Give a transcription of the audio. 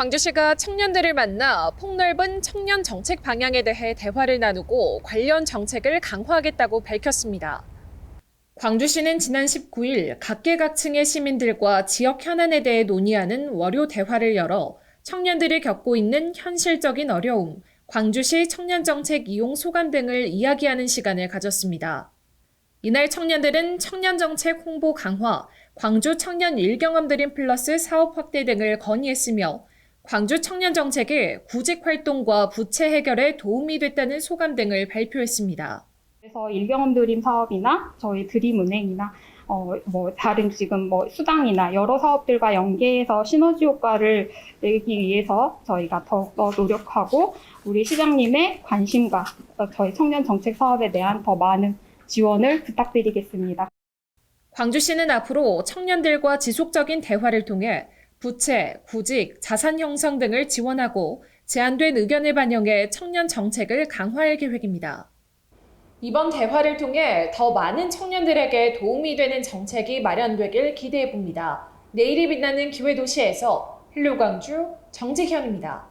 광주시가 청년들을 만나 폭넓은 청년 정책 방향에 대해 대화를 나누고 관련 정책을 강화하겠다고 밝혔습니다. 광주시는 지난 19일 각계각층의 시민들과 지역 현안에 대해 논의하는 월요 대화를 열어 청년들이 겪고 있는 현실적인 어려움, 광주시 청년정책 이용 소감 등을 이야기하는 시간을 가졌습니다. 이날 청년들은 청년정책 홍보 강화, 광주 청년 일경험 드림 플러스 사업 확대 등을 건의했으며 광주 청년 정책의 구직 활동과 부채 해결에 도움이 됐다는 소감 등을 발표했습니다. 그래서 일경험 드림 사업이나 저희 드림 은행이나 어, 뭐 다른 지금 뭐 수당이나 여러 사업들과 연계해서 시너지 효과를 내기 위해서 저희가 더욱더 노력하고 우리 시장님의 관심과 저희 청년 정책 사업에 대한 더 많은 지원을 부탁드리겠습니다. 광주시는 앞으로 청년들과 지속적인 대화를 통해 부채, 구직, 자산 형성 등을 지원하고 제안된 의견을 반영해 청년 정책을 강화할 계획입니다. 이번 대화를 통해 더 많은 청년들에게 도움이 되는 정책이 마련되길 기대해 봅니다. 내일이 빛나는 기회도시에서 헬로 광주 정직현입니다.